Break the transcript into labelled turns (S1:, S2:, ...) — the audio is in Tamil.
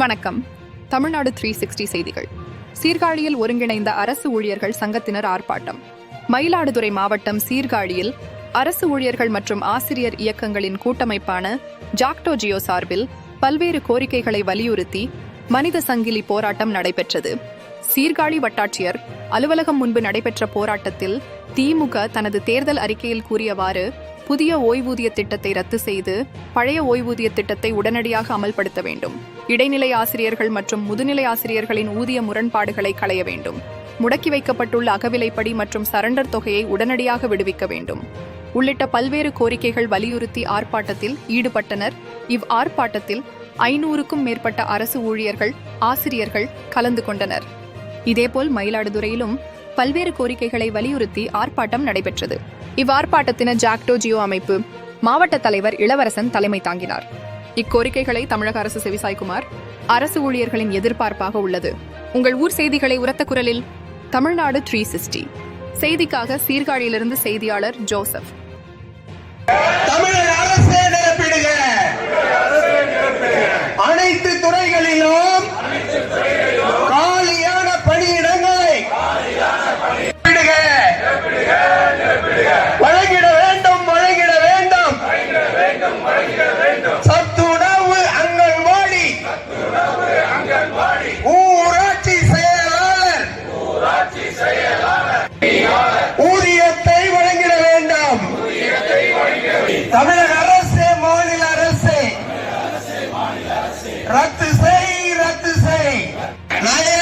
S1: வணக்கம். தமிழ்நாடு த்ரீ சிக்ஸ்டி செய்திகள். சீர்காழியில் ஒருங்கிணைந்த அரசு ஊழியர்கள் சங்கத்தினர் ஆர்ப்பாட்டம். மயிலாடுதுறை மாவட்டம் சீர்காழியில் அரசு ஊழியர்கள் மற்றும் ஆசிரியர் இயக்கங்களின் கூட்டமைப்பான ஜாக்டோ ஜியோ சார்பில் பல்வேறு கோரிக்கைகளை வலியுறுத்தி மனித சங்கிலி போராட்டம் நடைபெற்றது. சீர்காழி வட்டாட்சியர் அலுவலகம் முன்பு நடைபெற்ற போராட்டத்தில் திமுக தனது தேர்தல் அறிக்கையில் கூறியவாறு புதிய ஓய்வூதிய திட்டத்தை ரத்து செய்து பழைய ஓய்வூதிய திட்டத்தை உடனடியாக அமல்படுத்த வேண்டும். இடைநிலை ஆசிரியர்கள் மற்றும் முதுநிலை ஆசிரியர்களின் ஊதிய முரண்பாடுகளை களைய வேண்டும். முடக்கி வைக்கப்பட்டுள்ள அகவிலைப்படி மற்றும் சரண்டர் தொகையை உடனடியாக விடுவிக்க வேண்டும். உள்ளிட்ட பல்வேறு கோரிக்கைகள் வலியுறுத்தி ஆர்ப்பாட்டத்தில் ஈடுபட்டனர். இவ் ஆர்ப்பாட்டத்தில் ஐநூறுக்கும் மேற்பட்ட அரசு ஊழியர்கள் ஆசிரியர்கள் கலந்து கொண்டனர். இதேபோல் மயிலாடுதுறையிலும் பல்வேறு கோரிக்கைகளை வலியுறுத்தி ஆர்ப்பாட்டம் நடைபெற்றது. இவ்வார்ப்பாட்டத்தின ஜாக்டோ ஜியோ அமைப்பு மாவட்ட தலைவர் இளவரசன் தலைமை தாங்கினார். இக்கோரிக்கைகளை தமிழக அரசு செவிசாய்குமார் அரசு ஊழியர்களின் எதிர்பார்ப்பாக உள்ளது. உங்கள் ஊர் செய்திகளை உரத்த குரலில் தமிழ்நாடு த்ரீ சிக்ஸ்டி செய்திக்காக சீர்காழியிலிருந்து செய்தியாளர் ஜோசப்.
S2: தமிழக அரசு ரத்து செய் ரத்து செய். நாயே